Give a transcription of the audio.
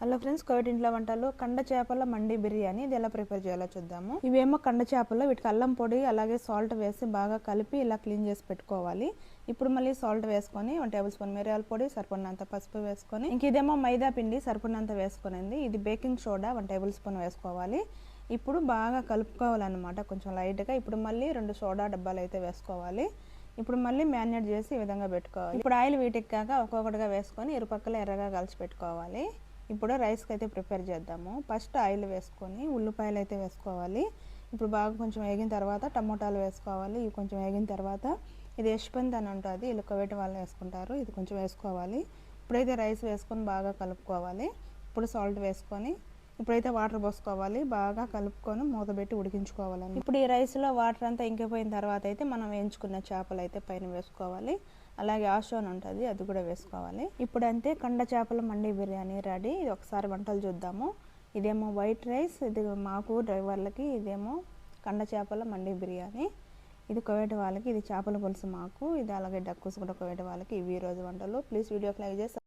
Hello friends Covid ఇంట్లో వంటలు కండ చేపల మండి బిర్యానీ ఇది ఎలా ప్రిపేర్ చేయాలో చూద్దాము. ఇవేమో కండ చేపలు వీటికి అల్లం పొడి అలాగే సాల్ట్ వేసి బాగా కలిపి ఇలా క్లీన్ చేసి పెట్టుకోవాలి. ఇప్పుడు మళ్ళీ సాల్ట్ వేసుకొని వన్ టేబుల్ స్పూన్ మిరియాల పొడి సరిపడినంత పసుపు వేసుకొని ఇంక ఇదేమో మైదా పిండి సరిపడినంత వేసుకునింది. ఇది baking soda one tablespoon వేసుకోవాలి. ఇప్పుడు బాగా కలుపుకోవాలన్నమాట కొంచెం లైట్గా. ఇప్పుడు మళ్ళీ రెండు సోడా డబ్బాలు అయితే వేసుకోవాలి. ఇప్పుడు మళ్ళీ మ్యారినేట్ చేసి ఈ విధంగా పెట్టుకోవాలి. ఇప్పుడు ఆయిల్ వీటికి కాక ఒక్కొక్కటిగా వేసుకొని ఇరుపక్కల ఎర్రగా కలిసి పెట్టుకోవాలి. ఇప్పుడు రైస్కి అయితే ప్రిపేర్ చేద్దాము. ఫస్ట్ ఆయిల్ వేసుకొని ఉల్లిపాయలు అయితే వేసుకోవాలి. ఇప్పుడు బాగా కొంచెం వేగిన తర్వాత టమోటాలు వేసుకోవాలి. ఇవి కొంచెం వేగిన తర్వాత ఇది యశ్వంత్ అని ఉంటుంది. ఇల్లు కోవేటి వాళ్ళు వేసుకుంటారు. ఇది కొంచెం వేసుకోవాలి. ఇప్పుడైతే రైస్ వేసుకొని బాగా కలుపుకోవాలి. ఇప్పుడు సాల్ట్ వేసుకొని ఇప్పుడైతే వాటర్ పోసుకోవాలి బాగా కలుపుకొని మూత పెట్టి ఇప్పుడు ఈ రైస్లో వాటర్ అంతా ఇంకిపోయిన తర్వాత అయితే మనం వేయించుకున్న చేపలు అయితే పైన వేసుకోవాలి. అలాగే ఆషోన్ ఉంటుంది అది కూడా వేసుకోవాలి. ఇప్పుడంతే కండ చేపల మండి బిర్యానీ రెడీ. ఇది ఒకసారి వంటలు చూద్దాము. ఇదేమో వైట్ రైస్ ఇది మాకు డ్రైవర్లకి ఇదేమో కండ చేపల మండి బిర్యానీ. ఇది కోవేట వాళ్ళకి ఇది చేపల పులుసు మాకు. ఇది అలాగే డక్కుస్ కూడా కోవేట వాళ్ళకి ఇవి ఈ రోజు వంటలు. ప్లీజ్ వీడియోకి లైక్ చేసి